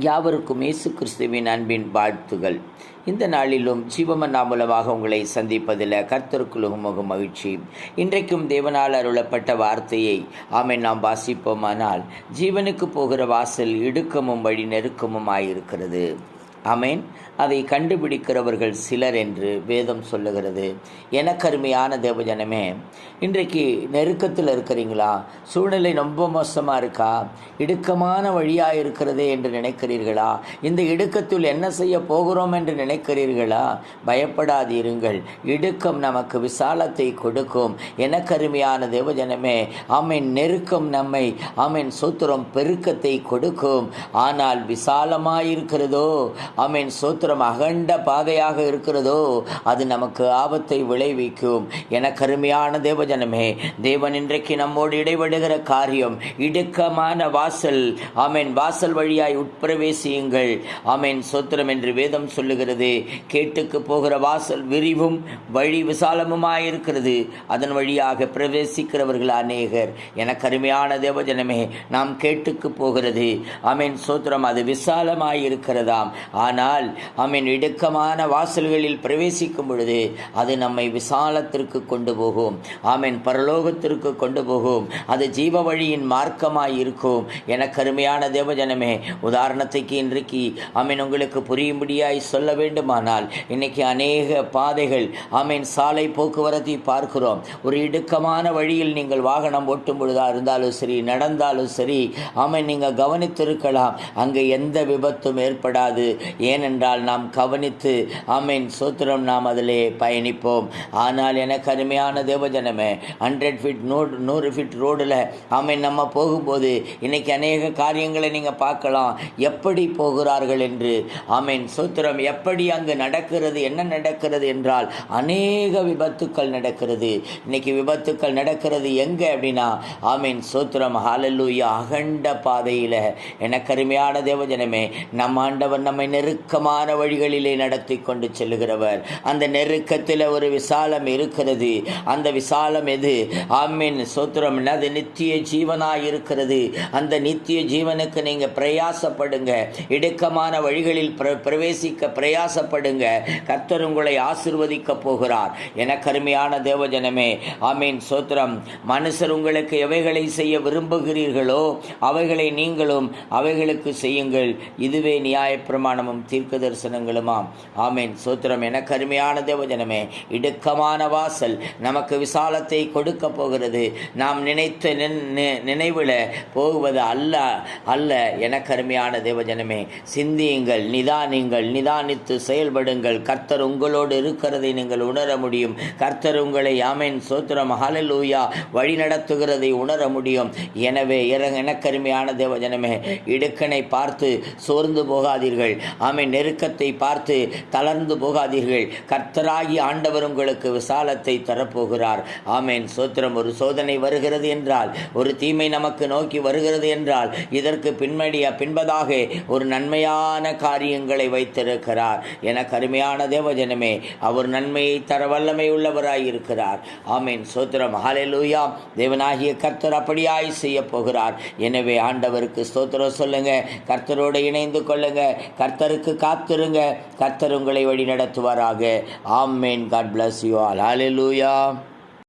யாவருக்கும் இயேசு கிறிஸ்துவின் அன்பின் வாழ்த்துகள். இந்த நாளிலும் ஜீவமன்னா மூலமாக உங்களை சந்திப்பதில் கர்த்தருக்குலுகும் மகிழ்ச்சி. இன்றைக்கும் தேவனால் அருளப்பட்ட வார்த்தையை ஆமை நாம் வாசிப்போமானால் ஜீவனுக்கு போகிற வாசல் இடுக்கமும் வழி நெருக்கமும் ஆயிருக்கிறது அமேன் அதை கண்டுபிடிக்கிறவர்கள் சிலர் என்று வேதம் சொல்லுகிறது. எனக்கருமையான தேவஜனமே இன்றைக்கு நெருக்கத்தில் இருக்கிறீங்களா? சூழ்நிலை ரொம்ப மோசமாக இருக்கா? இடுக்கமான வழியாக இருக்கிறதே என்று நினைக்கிறீர்களா? இந்த இடுக்கத்தில் என்ன செய்ய போகிறோம் என்று நினைக்கிறீர்களா? பயப்படாதிருங்கள். இடுக்கம் நமக்கு விசாலத்தை கொடுக்கும். எனக்கருமையான தேவஜனமே ஆமீன். நெருக்கம் நம்மை ஆமீன் சூத்திரம் பெருக்கத்தை கொடுக்கும். ஆனால் விசாலமாயிருக்கிறதோ? ஆமீன் சூத்திரம் அகண்ட பாதையாக இருக்கிறதோ அது நமக்கு ஆபத்தை விளைவிக்கும். என கருமையான தேவஜனமே தேவன் இன்றைக்கு நம்மோடு இடைபடுகிற காரியம் இடுக்கமான வாசல். ஆமீன் வாசல் வழியாய் உட்பிரவேசியுங்கள். ஆமீன் சூத்திரம் என்று வேதம் சொல்லுகிறது. கேட்டுக்கு போகிற வாசல் விரிவும் வழி விசாலமுமாயிருக்கிறது அதன் வழியாக பிரவேசிக்கிறவர்கள் அநேகர். என கருமையான தேவஜனமே நாம் கேட்டுக்கு போகிறது. ஆமீன் சூத்திரம் அது விசாலமாயிருக்கிறதாம் ஆனால் அவன் இடுக்கமான வாசல்களில் பிரவேசிக்கும் பொழுது அது நம்மை விசாலத்திற்கு கொண்டு போகும். ஆமின் பரலோகத்திற்கு கொண்டு போகும். அது ஜீவ வழியின் மார்க்கமாய் இருக்கும். என கருமையான தேவஜனமே உதாரணத்துக்கு இன்றைக்கு ஆமீன் உங்களுக்கு புரியும்படியாய் சொல்ல வேண்டுமானால் இன்னைக்கு அநேக பாதைகள் ஆமீன் சாலை போக்குவரத்தை பார்க்கிறோம். ஒரு இடுக்கமான வழியில் நீங்கள் வாகனம் ஓட்டும் பொழுதா இருந்தாலும் சரி நடந்தாலும் சரி ஆமீன் நீங்கள் கவனித்திருக்கலாம். அங்கே எந்த விபத்தும் ஏற்படாது. ஏனென்றால் நாம் கவனித்து ஆமீன் சூத்திரம் நாம் அதிலே பயணிப்போம். ஆனால் எனக்கு அருமையான தேவஜனமே ஹண்ட்ரட் ஃபீட் நூறு நூறு ஃபீட் ரோடில் ஆமீன் நம்ம போகும்போது இன்றைக்கி அநேக காரியங்களை நீங்கள் பார்க்கலாம். எப்படி போகிறார்கள் என்று ஆமீன் சூத்திரம் எப்படி அங்கு நடக்கிறது என்ன நடக்கிறது என்றால் அநேக விபத்துக்கள் நடக்கிறது. இன்னைக்கு விபத்துக்கள் நடக்கிறது எங்கே அப்படின்னா ஆமீன் சூத்திரம் ஹாலலூயா அகண்ட பாதையில். எனக்கு அருமையான தேவஜனமே நம் ஆண்டவர் நம்மை நெருக்கமான வழிகளிலே நடத்தி கொண்டு செல்லுகிறவர். அந்த நெருக்கத்தில் ஒரு விசாலம் இருக்கிறது. அந்த விசாலம் எது? ஆமீன் சோத்திரம். அது? நித்திய ஜீவனாக இருக்கிறது அந்த நித்திய ஜீவனுக்கு நீங்கள் பிரயாசப்படுங்க. இடுக்கமான வழிகளில் பிர பிரவேசிக்க பிரயாசப்படுங்க. கர்த்தர் உங்களை ஆசிர்வதிக்க போகிறார். என கருமையான தேவஜனமே ஆமீன் சோத்திரம். மனுஷர் உங்களுக்கு எவைகளை செய்ய விரும்புகிறீர்களோ அவைகளை நீங்களும் அவைகளுக்கு செய்யுங்கள். இதுவே ஞானமும் தீர்க்க தரிசனங்களுமாம் ஆமீன். சோத்திரம் என கருமையான தேவஜனமே இடுக்கமான வாசல் நமக்கு விசாலத்தை கொடுக்க போகிறது. நாம் நினைத்த நினைவில் போகுவது அல்ல அல்ல. என கருமையான தேவஜனமே சிந்தியுங்கள் நிதானிங்கள் நிதானித்து செயல்படுங்கள். கர்த்தர் உங்களோடு இருக்கிறதை நீங்கள் உணர முடியும். கர்த்தர் உங்களை ஆமேன். சோத்திரம் ஹலலூயா வழி நடத்துகிறதை உணர முடியும். எனவே இறங்க எனக்கருமையான தேவஜனமே இடுக்கனை பார்த்து சோர்ந்து போகாதீர்கள். ஆமை நெருக்கத்தை பார்த்து தளர்ந்து போகாதீர்கள். கர்த்தராகி ஆண்டவர் உங்களுக்கு விசாலத்தை தரப்போகிறார். ஆமேன். சோத்திரம் ஒரு சோதனை வருகிறது என்றால் ஒரு தீமை நமக்கு நோக்கி வருகிறது என்றால் இதற்கு பின்மடிய பின்பதாக ஒரு நன்மையான காரியங்களை வைத்திருக்கிறார். என கருமையான தேவஜனமே அவர் நன்மையை தர வல்லமை உள்ளவராயிருக்கிறார் ஆமேன். சோத்திரம் ஹாலெலூயா தேவனாகிய கர்த்தர் அப்படியாய் செய்ய போகிறார் எனவே ஆண்டவருக்கு ஸ்தோத்திரம் சொல்லுங்க. கர்த்தரோடு இணைந்து கொள்ளுங்க. கர்த்தருக்கு காத்திருங்க. கர்த்தர் உங்களை வழி நடத்துவாராக ஆமேன். God bless you all hallelujah